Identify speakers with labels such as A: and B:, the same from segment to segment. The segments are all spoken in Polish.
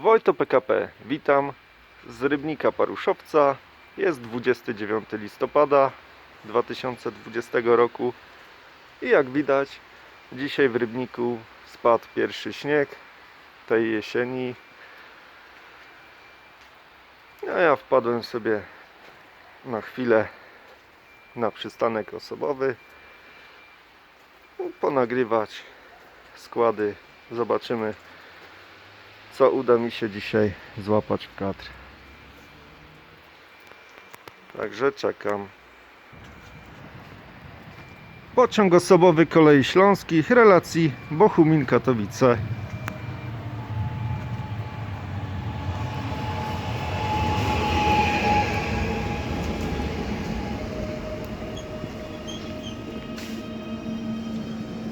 A: Wojto PKP, witam z Rybnika Paruszowca. Jest 29 listopada 2020 roku i jak widać dzisiaj w Rybniku spadł pierwszy śnieg tej jesieni. A ja wpadłem sobie na chwilę na przystanek osobowy ponagrywać składy. Zobaczymy co uda mi się dzisiaj złapać w kadr. Także czekam. Pociąg osobowy kolei śląskich relacji Bochumin-Katowice.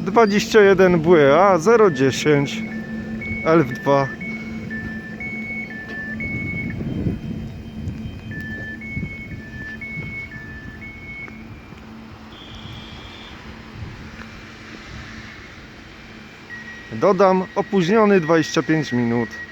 A: Dwadzieścia jeden BA 010 L2 Dodam opóźniony 25 minut.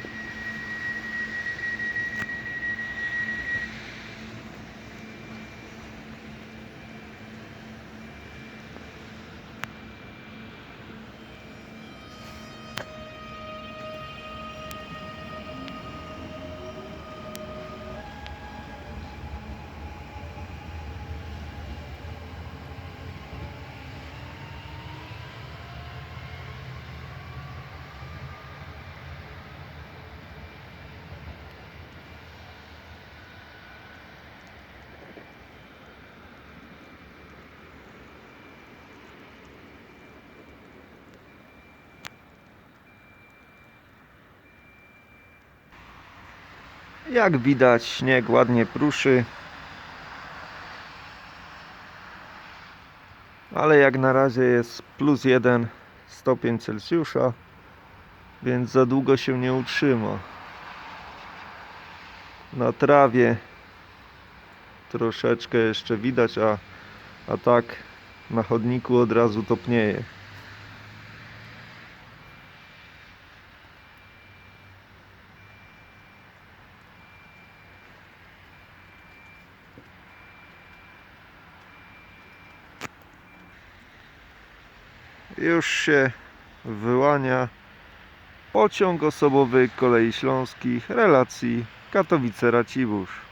A: Jak widać, śnieg ładnie pruszy. Ale jak na razie jest plus 1 stopień Celsjusza, więc za długo się nie utrzyma. Na trawie troszeczkę jeszcze widać, a, a tak na chodniku od razu topnieje. Już się wyłania pociąg osobowy kolei śląskich relacji Katowice-Racibórz.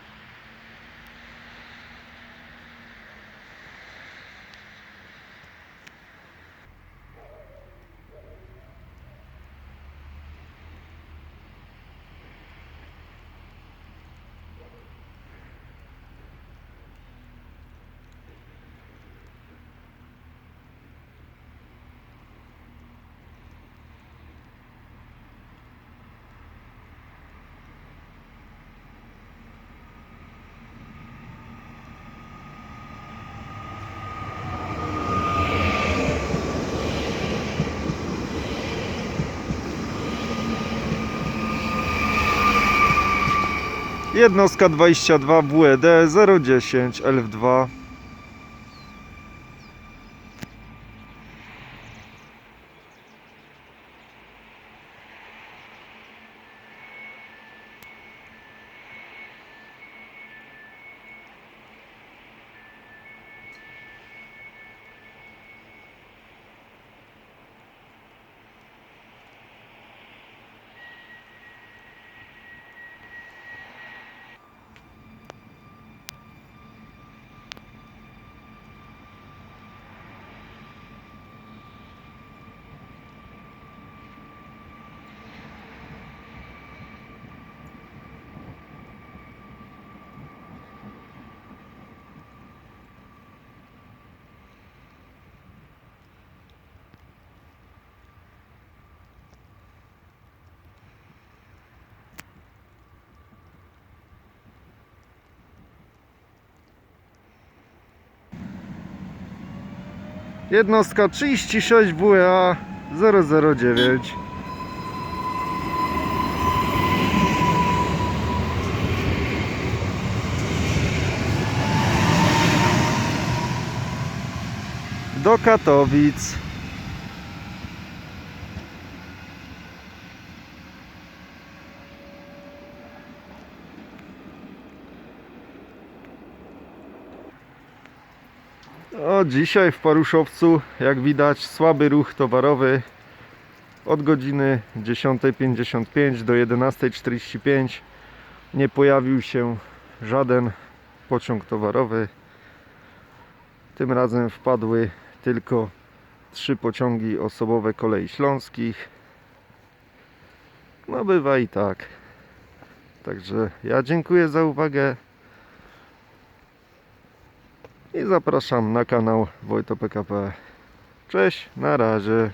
A: Jednostka 22 WED 010 Elf2 Jednostka 36 WA 009 do Katowic O, dzisiaj w Paruszowcu, jak widać, słaby ruch towarowy od godziny 10.55 do 11.45 nie pojawił się żaden pociąg towarowy. Tym razem wpadły tylko trzy pociągi osobowe kolei śląskich. No bywa i tak. Także ja dziękuję za uwagę i zapraszam na kanał Wojto PKP. Cześć, na razie.